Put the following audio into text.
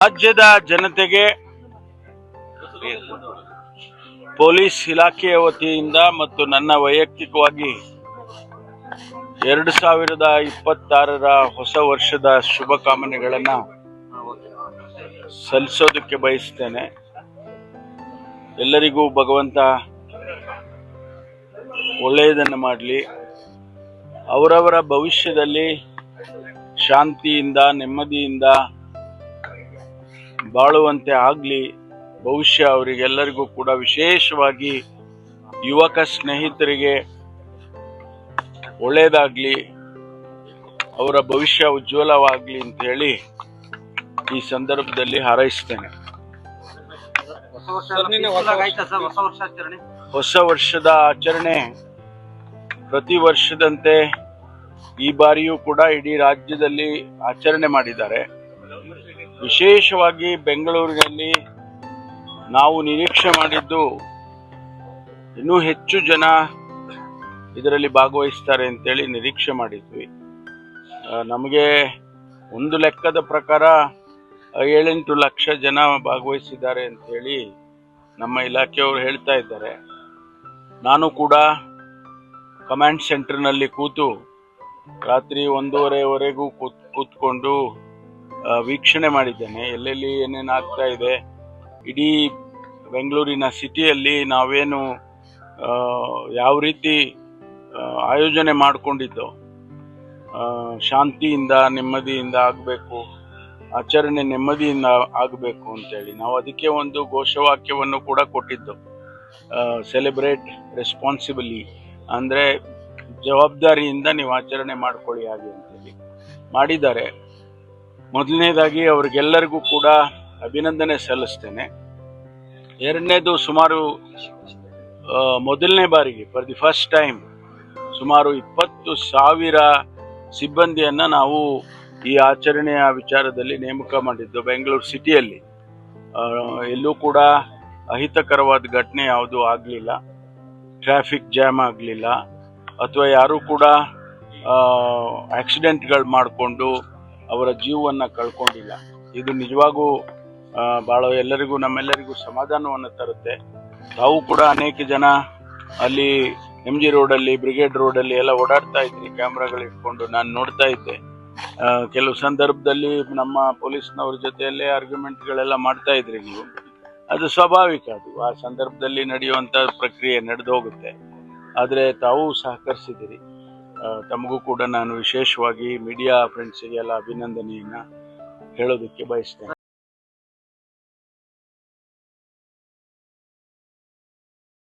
ರಾಜ್ಯದ ಜನತೆಗೆ ಪೊಲೀಸ್ ಇಲಾಖೆಯ ವತಿಯಿಂದ ಮತ್ತು ನನ್ನ ವೈಯಕ್ತಿಕವಾಗಿ ಎರಡು ಸಾವಿರದ ಇಪ್ಪತ್ತಾರರ ಹೊಸ ವರ್ಷದ ಶುಭಕಾಮನೆಗಳನ್ನು ಸಲ್ಲಿಸೋದಕ್ಕೆ ಬಯಸ್ತೇನೆ. ಎಲ್ಲರಿಗೂ ಭಗವಂತ ಒಳ್ಳೆಯದನ್ನು ಮಾಡಲಿ. ಅವರವರ ಭವಿಷ್ಯದಲ್ಲಿ ಶಾಂತಿಯಿಂದ, ನೆಮ್ಮದಿಯಿಂದ ಬಾಳುವಂತೆ ಆಗಲಿ ಭವಿಷ್ಯ ಅವರಿಗೆಲ್ಲರಿಗೂ ಕೂಡ ವಿಶೇಷವಾಗಿ ಯುವಕ ಸ್ನೇಹಿತರಿಗೆ ಒಳ್ಳೆಯದಾಗಲಿ ಅವರ ಭವಿಷ್ಯ ಉಜ್ವಲವಾಗಲಿ ಅಂತ ಹೇಳಿ ಈ ಸಂದರ್ಭದಲ್ಲಿ ಹಾರೈಸ್ತೇನೆ. ಹೊಸ ವರ್ಷದ ಆಚರಣೆ ಪ್ರತಿ ವರ್ಷದಂತೆ ಈ ಬಾರಿಯೂ ಕೂಡ ಇಡೀ ರಾಜ್ಯದಲ್ಲಿ ಆಚರಣೆ ಮಾಡಿದ್ದಾರೆ. ವಿಶೇಷವಾಗಿ ಬೆಂಗಳೂರಿನಲ್ಲಿ ನಾವು ನಿರೀಕ್ಷೆ ಮಾಡಿದ್ದು ಇನ್ನೂ ಹೆಚ್ಚು ಜನ ಇದರಲ್ಲಿ ಭಾಗವಹಿಸ್ತಾರೆ ಅಂತೇಳಿ ನಿರೀಕ್ಷೆ ಮಾಡಿದ್ವಿ. ನಮಗೆ ಒಂದು ಲೆಕ್ಕದ ಪ್ರಕಾರ ಏಳೆಂಟು ಲಕ್ಷ ಜನ ಭಾಗವಹಿಸಿದ್ದಾರೆ ಅಂತೇಳಿ ನಮ್ಮ ಇಲಾಖೆಯವರು ಹೇಳ್ತಾ ಇದ್ದಾರೆ. ನಾನು ಕೂಡ ಕಮಾಂಡ್ ಸೆಂಟರ್ನಲ್ಲಿ ಕೂತು ರಾತ್ರಿ ಒಂದೂವರೆವರೆಗೂ ಕೂತ್ ಕೂತ್ಕೊಂಡು ವೀಕ್ಷಣೆ ಮಾಡಿದ್ದೇನೆ. ಎಲ್ಲೆಲ್ಲಿ ಏನೇನು ಆಗ್ತಾ ಇದೆ, ಇಡೀ ಬೆಂಗಳೂರಿನ ಸಿಟಿಯಲ್ಲಿ ನಾವೇನು ಯಾವ ರೀತಿ ಆಯೋಜನೆ ಮಾಡಿಕೊಂಡಿದ್ದೋ ಶಾಂತಿಯಿಂದ, ನೆಮ್ಮದಿಯಿಂದ ಆಗಬೇಕು, ಆಚರಣೆ ನೆಮ್ಮದಿಯಿಂದ ಆಗಬೇಕು ಅಂತೇಳಿ ನಾವು ಅದಕ್ಕೆ ಒಂದು ಘೋಷವಾಕ್ಯವನ್ನು ಕೂಡ ಕೊಟ್ಟಿದ್ದು. ಸೆಲೆಬ್ರೇಟ್ ರೆಸ್ಪಾನ್ಸಿಬಲಿ ಅಂದರೆ ಜವಾಬ್ದಾರಿಯಿಂದ ನೀವು ಆಚರಣೆ ಮಾಡ್ಕೊಳ್ಳಿ ಹಾಗೆ ಅಂತೇಳಿ ಮಾಡಿದ್ದಾರೆ. ಮೊದಲನೇದಾಗಿ ಅವ್ರಿಗೆಲ್ಲರಿಗೂ ಕೂಡ ಅಭಿನಂದನೆ ಸಲ್ಲಿಸ್ತೇನೆ. ಎರಡನೇದು ಸುಮಾರು ಮೊದಲನೇ ಬಾರಿಗೆ ಫಾರ್ ದಿ ಫಸ್ಟ್ ಟೈಮ್ ಸುಮಾರು ಇಪ್ಪತ್ತು ಸಾವಿರ ಸಿಬ್ಬಂದಿಯನ್ನು ನಾವು ಈ ಆಚರಣೆಯ ವಿಚಾರದಲ್ಲಿ ನೇಮಕ ಮಾಡಿದ್ದು. ಬೆಂಗಳೂರು ಸಿಟಿಯಲ್ಲಿ ಎಲ್ಲೂ ಕೂಡ ಅಹಿತಕರವಾದ ಘಟನೆ ಯಾವುದೂ ಆಗಲಿಲ್ಲ. ಟ್ರಾಫಿಕ್ ಜಾಮ್ ಆಗಲಿಲ್ಲ. ಅಥವಾ ಯಾರೂ ಕೂಡ ಆಕ್ಸಿಡೆಂಟ್ಗಳು ಮಾಡಿಕೊಂಡು ಅವರ ಜೀವವನ್ನು ಕಳ್ಕೊಂಡಿಲ್ಲ. ಇದು ನಿಜವಾಗೂ ಭಾಳ ಎಲ್ಲರಿಗೂ, ನಮ್ಮೆಲ್ಲರಿಗೂ ಸಮಾಧಾನವನ್ನು ತರುತ್ತೆ. ತಾವು ಕೂಡ ಅನೇಕ ಜನ ಅಲ್ಲಿ ಎಂ ಜಿ ರೋಡಲ್ಲಿ ಬ್ರಿಗೇಡ್ ರೋಡಲ್ಲಿ ಎಲ್ಲ ಓಡಾಡ್ತಾ ಇದ್ರಿ, ಕ್ಯಾಮ್ರಾಗಳು ಇಟ್ಕೊಂಡು ನಾನು ನೋಡ್ತಾ ಇದ್ದೆ. ಕೆಲವು ಸಂದರ್ಭದಲ್ಲಿ ನಮ್ಮ ಪೊಲೀಸ್ನವ್ರ ಜೊತೆಯಲ್ಲೇ ಆರ್ಗ್ಯುಮೆಂಟ್ಗಳೆಲ್ಲ ಮಾಡ್ತಾ ಇದ್ರಿ ನೀವು. ಅದು ಸ್ವಾಭಾವಿಕ ಅದು. ಆ ಸಂದರ್ಭದಲ್ಲಿ ನಡೆಯುವಂಥ ಪ್ರಕ್ರಿಯೆ ನಡೆದು ಹೋಗುತ್ತೆ ಆದರೆ ತಾವು ಸಹಕರಿಸಿದಿರಿ. ತಮಗೂ ಕೂಡ ನಾನು ವಿಶೇಷವಾಗಿ ಮೀಡಿಯಾ ಫ್ರೆಂಡ್ಸಿಗೆಲ್ಲ ಅಭಿನಂದನೆಯನ್ನು ಹೇಳೋದಕ್ಕೆ ಬಯಸ್ತೇನೆ.